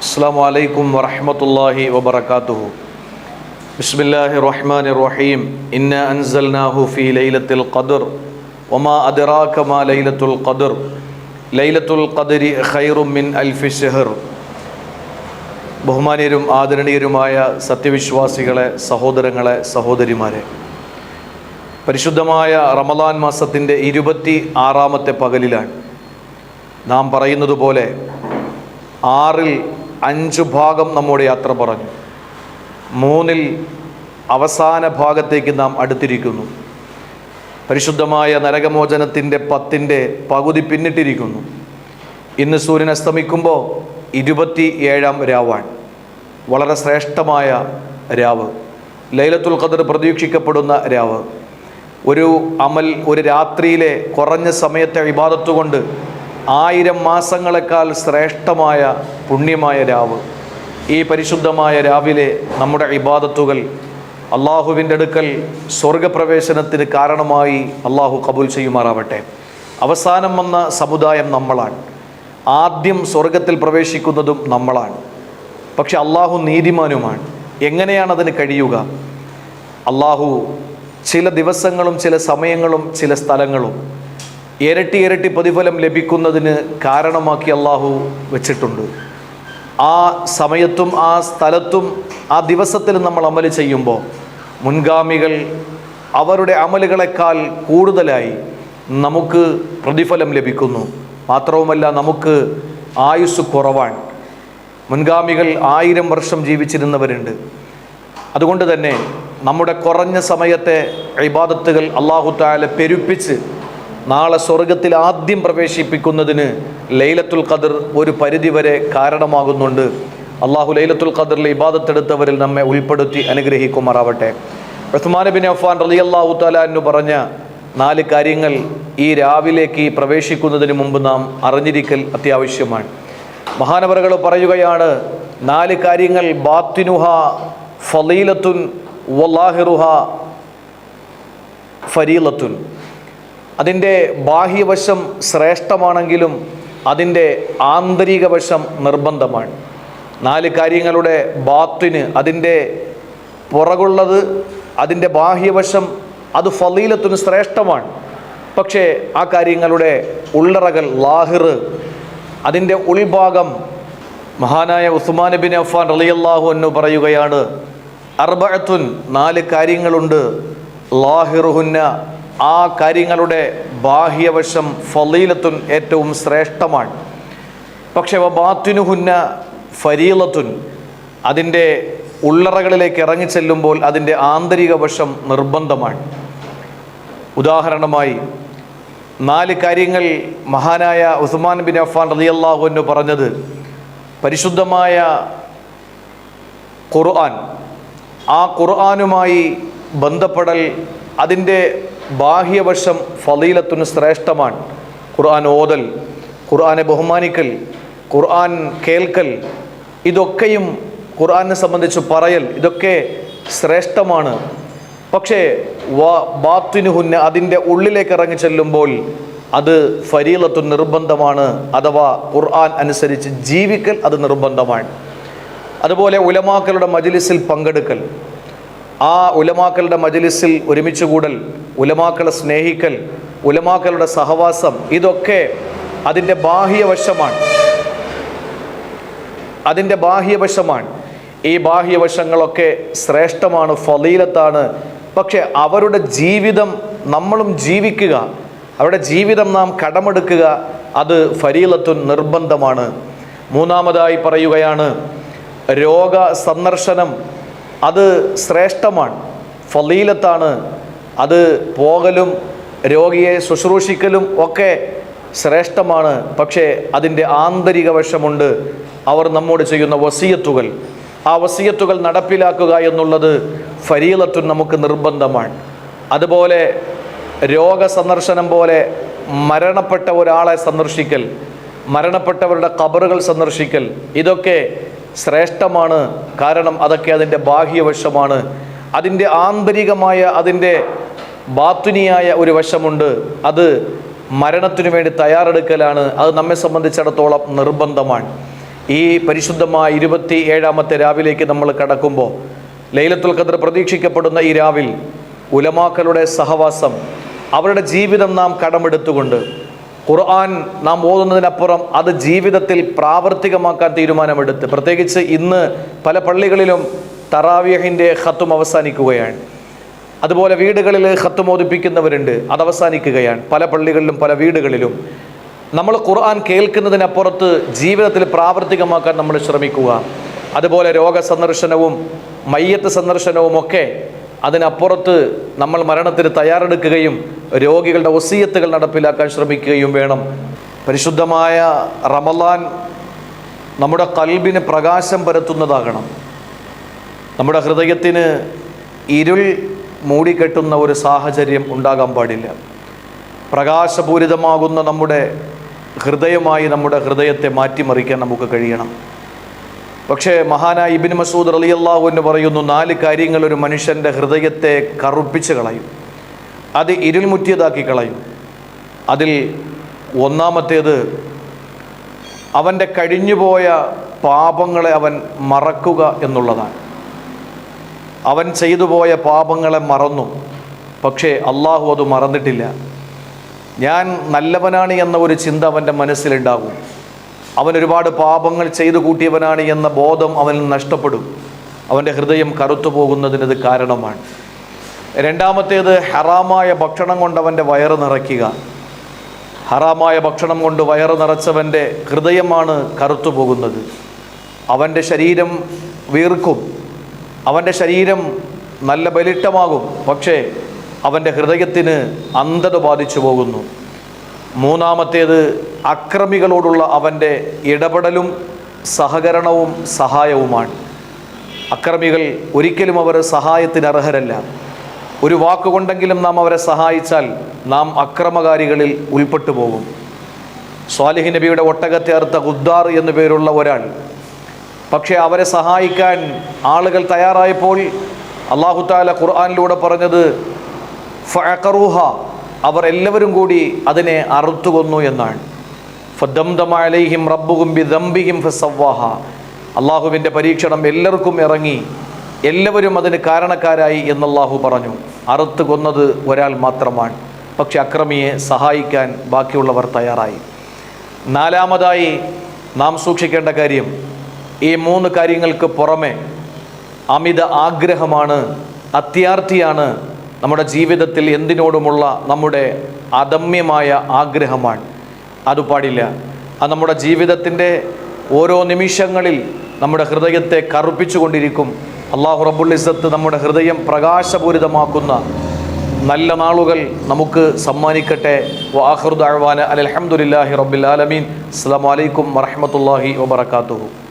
السلام عليكم ورحمة الله وبركاته بسم الله الرحمن الرحيم إنا أنزلناه في ليلة القدر وما أدراك ما ليلة القدر ليلة القدر خير من ألف شهر ബഹുമാനീയരും ആദരണീയരുമായ സത്യവിശ്വാസികളെ സഹോദരങ്ങളെ സഹോദരിമാരെ പരിശുദ്ധമായ റമദാൻ മാസത്തിൻ്റെ ഇരുപത്തി ആറാമത്തെ പകലിലാണ് നാം പറയുന്നത് പോലെ ആറിൽ അഞ്ച് ഭാഗം നമ്മുടെ യാത്ര പറഞ്ഞു. മൂന്നിൽ അവസാന ഭാഗത്തേക്ക് നാം അടുത്തിരിക്കുന്നു. പരിശുദ്ധമായ നരകമോചനത്തിന്റെ പത്തിന്റെ പകുതി പിന്നിട്ടിരിക്കുന്നു. ഇന്ന് സൂര്യൻ അസ്തമിക്കുമ്പോൾ ഇരുപത്തി ഏഴാം രാവാണ് വളരെ ശ്രേഷ്ഠമായ രാവ് ലൈലത്തുൽ ഖദർ പ്രതീക്ഷിക്കപ്പെടുന്ന രാവ്. ഒരു അമൽ ഒരു രാത്രിയിലെ കുറഞ്ഞ സമയത്തെ വിവാദത്ത് കൊണ്ട് ആയിരം മാസങ്ങളെക്കാൾ ശ്രേഷ്ഠമായ പുണ്യമായ രാവ്. ഈ പരിശുദ്ധമായ രാവിലെ നമ്മുടെ ഇബാദത്തുകൾ അള്ളാഹുവിന്റെ അടുക്കൽ സ്വർഗപ്രവേശനത്തിന് കാരണമായി അള്ളാഹു കബൂൽ ചെയ്യുമാറാവട്ടെ. അവസാനം വന്ന സമുദായം നമ്മളാണ്. ആദ്യം സ്വർഗത്തിൽ പ്രവേശിക്കുന്നതും നമ്മളാണ്. പക്ഷെ അള്ളാഹു നീതിമാനുമാണ്. എങ്ങനെയാണ് അതിന് കഴിയുക? അള്ളാഹു ചില ദിവസങ്ങളും ചില സമയങ്ങളും ചില സ്ഥലങ്ങളും ഇരട്ടി ഇരട്ടി പ്രതിഫലം ലഭിക്കുന്നതിന് കാരണമാക്കി അള്ളാഹു വെച്ചിട്ടുണ്ട്. ആ സമയത്തും ആ സ്ഥലത്തും ആ ദിവസത്തിലും നമ്മൾ അമൽ ചെയ്യുമ്പോൾ മുൻഗാമികൾ അവരുടെ അമലുകളെക്കാൾ കൂടുതലായി നമുക്ക് പ്രതിഫലം ലഭിക്കുന്നു. മാത്രവുമല്ല നമുക്ക് ആയുസ് കുറവാണ്. മുൻഗാമികൾ ആയിരം വർഷം ജീവിച്ചിരുന്നവരുണ്ട്. അതുകൊണ്ട് തന്നെ നമ്മുടെ കുറഞ്ഞ സമയത്തെ ഇബാദത്തുകൾ അള്ളാഹു താല പെരുപ്പിച്ച് നാളെ സ്വർഗത്തിൽ ആദ്യം പ്രവേശിപ്പിക്കുന്നതിന് ലൈലത്തുൽ ഖദർ ഒരു പരിധിവരെ കാരണമാകുന്നുണ്ട്. അള്ളാഹു ലൈലത്തുൽ ഖദറിൽ ഇബാദത്തെടുത്തവരിൽ നമ്മെ ഉൾപ്പെടുത്തി അനുഗ്രഹിക്കുമാറാവട്ടെ. ഉസ്മാൻ ബിൻ അഫ്ഫാൻ റലി അള്ളാഹു താലാന്നു പറഞ്ഞ നാല് കാര്യങ്ങൾ ഈ രാവിലേക്ക് പ്രവേശിക്കുന്നതിന് മുമ്പ് നാം അറിഞ്ഞിരിക്കൽ അത്യാവശ്യമാണ്. മഹാനവറുകൾ പറയുകയാണ് നാല് കാര്യങ്ങൾ ബാത്തിനുഹ ഫലീലത്തുൻ വല്ലാഹിറുഹ ഫരീലത്തുൻ. അതിന്റെ ബാഹ്യവശം ശ്രേഷ്ഠമാണെങ്കിലും അതിന്റെ ആന്തരിക വശം നിർബന്ധമാണ്. നാല് കാര്യങ്ങളുടെ ബാത്തിന് അതിന്റെ പുറകുള്ളത് അതിന്റെ ബാഹ്യവശം അത് ഫലീലത്തിന് ശ്രേഷ്ഠമാണ്. പക്ഷേ ആ കാര്യങ്ങളുടെ ഉള്ളറകൾ ലാഹിർ അതിന്റെ ഉൾഭാഗം മഹാനായ ഉസ്മാൻ ബിൻ അഫ്ഫാൻ റളിയല്ലാഹു എന്ന് പറയുകയാണ് അർബഅത്തുൻ നാല് കാര്യങ്ങളുണ്ട് ലാഹിറുഹുന്ന ആ കാര്യങ്ങളുടെ ബാഹ്യവശം ഫലീലത്തുൻ ഏറ്റവും ശ്രേഷ്ഠമാണ്. പക്ഷെ ബാത്തിനുഹുന്ന ഫരീലത്തുൻ അതിന്റെ ഉള്ളറകളിലേക്ക് ഇറങ്ങിച്ചെല്ലുമ്പോൾ അതിന്റെ ആന്തരിക വശം നിർബന്ധമാണ്. ഉദാഹരണമായി നാല് കാര്യങ്ങൾ മഹാനായ ഉസ്മാൻ ബിൻ അഫ്ഫാൻ റളിയല്ലാഹു എന്ന് പറഞ്ഞത്. പരിശുദ്ധമായ ഖുർആൻ ആ ഖുർആനുമായി ബന്ധപ്പെടൽ അതിന്റെ ബാഹ്യവശം ഫലീലത്തിന് ശ്രേഷ്ഠമാണ്. ഖുർആൻ ഓതൽ ഖുർആനെ ബഹുമാനിക്കൽ ഖുർആൻ കേൾക്കൽ ഇതൊക്കെയും ഖുർആനെ സംബന്ധിച്ച് പറയൽ ഇതൊക്കെ ശ്രേഷ്ഠമാണ്. പക്ഷേ വാ ബാത്തിനുഹുന്ന അതിന്റെ ഉള്ളിലേക്ക് ഇറങ്ങി ചെല്ലുമ്പോൾ അത് ഫരീലത്തു നിർബന്ധമാണ് അഥവാ ഖുർആൻ അനുസരിച്ച് ജീവിക്കൽ അത് നിർബന്ധമാണ്. അതുപോലെ ഉലമാക്കളുടെ മജിലിസിൽ പങ്കെടുക്കൽ. ആ ഉലമാക്കളുടെ മജലിസിൽ ഒരുമിച്ച് കൂടൽ ഉലമാക്കളെ സ്നേഹിക്കൽ ഉലമാക്കളുടെ സഹവാസം ഇതൊക്കെ അതിന്റെ ബാഹ്യവശമാണ് അതിന്റെ ബാഹ്യവശമാണ് ഈ ബാഹ്യവശങ്ങളൊക്കെ ശ്രേഷ്ഠമാണ് ഫലീലത്താണ്. പക്ഷെ അവരുടെ ജീവിതം നമ്മളും ജീവിക്കുക അവരുടെ ജീവിതം നാം കടമെടുക്കുക അത് ഫരീലത്തു നിർബന്ധമാണ്. മൂന്നാമതായി പറയുകയാണ് രോഗ സന്ദർശനം അത് ശ്രേഷ്ഠമാണ്. ഫലീലത്താണ്. അത് പോകലും രോഗിയെ ശുശ്രൂഷിക്കലും ഒക്കെ ശ്രേഷ്ഠമാണ്. പക്ഷേ അതിന്റെ ആന്തരിക വശമുണ്ട്. അവർ നമ്മോട് ചെയ്യുന്ന വസീയത്തുകൾ. ആ വസീയത്തുകൾ നടപ്പിലാക്കുക എന്നുള്ളത് ഫരീലത്തും നമുക്ക് നിർബന്ധമാണ്. അതുപോലെ രോഗ സന്ദർശനം പോലെ മരണപ്പെട്ട ഒരാളെ സന്ദർശിക്കൽ മരണപ്പെട്ടവരുടെ കബറുകൾ സന്ദർശിക്കൽ ഇതൊക്കെ ശ്രേഷ്ഠമാണ്. കാരണം അതൊക്കെ അതിന്റെ ബാഹ്യവശമാണ്. അതിന്റെ ആന്തരികമായ അതിന്റെ ബാത്തുനിയായ ഒരു വശമുണ്ട്. അത് മരണത്തിനു വേണ്ടി തയ്യാറെടുക്കലാണ്. അത് നമ്മെ സംബന്ധിച്ചിടത്തോളം നിർബന്ധമാണ്. ഈ പരിശുദ്ധമായ ഇരുപത്തി ഏഴാമത്തെ രാവിലേക്ക് നമ്മൾ കടക്കുമ്പോൾ ലൈലത്തുൽ ഖദർ പ്രതീക്ഷിക്കപ്പെടുന്ന ഈ രാവിൽ ഉലമാക്കളുടെ സഹവാസം അവരുടെ ജീവിതം നാം കടമെടുത്തുകൊണ്ട് ഖുർആൻ നാം ഓതുന്നതിനപ്പുറം അത് ജീവിതത്തിൽ പ്രാവർത്തികമാക്കാൻ തീരുമാനമെടുത്ത്. പ്രത്യേകിച്ച് ഇന്ന് പല പള്ളികളിലും തറാവിയഹിന്റെ ഖത്തും അവസാനിക്കുകയാണ്. അതുപോലെ വീടുകളിൽ ഹത്തും ഓതിപ്പിക്കുന്നവരുണ്ട് അത് അവസാനിക്കുകയാണ്. പല പള്ളികളിലും പല വീടുകളിലും. നമ്മൾ ഖുർആൻ കേൾക്കുന്നതിനപ്പുറത്ത് ജീവിതത്തിൽ പ്രാവർത്തികമാക്കാൻ നമ്മൾ ശ്രമിക്കുക. അതുപോലെ രോഗ സന്ദർശനവും മയ്യത്ത് സന്ദർശനവും ഒക്കെ അതിനപ്പുറത്ത് നമ്മൾ മരണത്തിന് തയ്യാറെടുക്കുകയും രോഗികളുടെ ഒസീയത്തുകൾ നടപ്പിലാക്കാൻ ശ്രമിക്കുകയും വേണം. പരിശുദ്ധമായ റമലാൻ നമ്മുടെ കൽബിന് പ്രകാശം പരത്തുന്നതാകണം. നമ്മുടെ ഹൃദയത്തിന് ഇരുൾ മൂടിക്കെട്ടുന്ന ഒരു സാഹചര്യം ഉണ്ടാകാൻ പാടില്ല. പ്രകാശപൂരിതമാകുന്ന നമ്മുടെ ഹൃദയമായി നമ്മുടെ ഹൃദയത്തെ മാറ്റിമറിക്കാൻ നമുക്ക് കഴിയണം. പക്ഷേ മഹാനായ ഇബിൻ മസൂദ് റളിയല്ലാഹു എന്ന് പറയുന്നു നാല് കാര്യങ്ങൾ ഒരു മനുഷ്യന്റെ ഹൃദയത്തെ കറുപ്പിച്ച് കളയും. അത് ഇരുൾമുറ്റിയതാക്കി കളയും. അതിൽ ഒന്നാമത്തേത് അവന്റെ കഴിഞ്ഞുപോയ പാപങ്ങളെ അവൻ മറക്കുക എന്നുള്ളതാണ്. അവൻ ചെയ്തു പോയ പാപങ്ങളെ മറന്നു. പക്ഷേ അള്ളാഹു അത് മറന്നിട്ടില്ല. ഞാൻ നല്ലവനാണ് എന്ന ഒരു ചിന്ത അവന്റെ മനസ്സിലുണ്ടാകും. അവൻ ഒരുപാട് പാപങ്ങൾ ചെയ്തു കൂട്ടിയവനാണ് എന്ന ബോധം അവൻ നഷ്ടപ്പെടും. അവന്റെ ഹൃദയം കറുത്തു പോകുന്നതിനത് കാരണമാണ്. രണ്ടാമത്തേത് ഹറാമായ ഭക്ഷണം കൊണ്ട് അവന്റെ വയറ് നിറയ്ക്കുക. ഹറാമായ ഭക്ഷണം കൊണ്ട് വയറ് നിറച്ചവന്റെ ഹൃദയമാണ് കറുത്തു പോകുന്നത്. അവന്റെ ശരീരം വീർക്കും. അവന്റെ ശരീരം നല്ല ബലിട്ടമാകും പക്ഷേ അവന്റെ ഹൃദയത്തിന് അന്ധത ബാധിച്ചു പോകുന്നു. മൂന്നാമത്തേത് അക്രമികളോടുള്ള അവന്റെ ഇടപെടലും സഹകരണവും സഹായവുമാണ്. അക്രമികൾ ഒരിക്കലും അവർ സഹായത്തിന് അർഹരല്ല. ഒരു വാക്കുകൊണ്ടെങ്കിലും നാം അവരെ സഹായിച്ചാൽ നാം അക്രമകാരികളിൽ ഉൾപ്പെട്ടു പോകും. സ്വാലിഹി നബിയുടെ ഒട്ടകത്തെ അറുത്ത ഗുദ്ദാർ എന്നു പേരുള്ള ഒരാൾ. പക്ഷേ അവരെ സഹായിക്കാൻ ആളുകൾ തയ്യാറായപ്പോൾ അള്ളാഹു താല ഖുർആാനിലൂടെ പറഞ്ഞത് ഫഅഖറൂഹ അവർ എല്ലാവരും കൂടി അതിനെ അറുത്തുകൊന്നു എന്നാണ്. ഫദ്ദംദമലൈഹിം റബ്ബുഹും ബിദംബിഹിം ഫസവ്വാഹ. അള്ളാഹുവിന്റെ പരീക്ഷണം എല്ലാവർക്കും ഇറങ്ങി എല്ലാവരും അതിന് കാരണക്കാരായി എന്ന് അള്ളാഹു പറഞ്ഞു. അറുത്ത് കൊന്നത് ഒരാൾ മാത്രമാണ്. പക്ഷെ അക്രമിയെ സഹായിക്കാൻ ബാക്കിയുള്ളവർ തയ്യാറായി. നാലാമതായി നാം സൂക്ഷിക്കേണ്ട കാര്യം ഈ മൂന്ന് കാര്യങ്ങൾക്ക് പുറമെ അമിത ആഗ്രഹമാണ് അത്യാർത്ഥിയാണ് നമ്മുടെ ജീവിതത്തിൽ എന്തിനോടുമുള്ള നമ്മുടെ അദമ്യമായ ആഗ്രഹമാണ്? അത് പാടില്ല. അത് നമ്മുടെ ജീവിതത്തിന്റെ ഓരോ നിമിഷങ്ങളിൽ നമ്മുടെ ഹൃദയത്തെ കറുപ്പിച്ചുകൊണ്ടിരിക്കും. അള്ളാഹു റബ്ബുൽ ഇസ്സത്ത് നമ്മുടെ ഹൃദയം പ്രകാശപൂരിതമാക്കുന്ന നല്ല നാളുകൾ നമുക്ക് സമ്മാനിക്കട്ടെ. വാഹൃദ് അഴ്വാന അലഹമുല്ലാഹി റബ്ബിൽ ആലമീൻ. അസ്സാം വലൈക്കും വറഹമത്തല്ലാഹി വബർക്കാത്തുഹു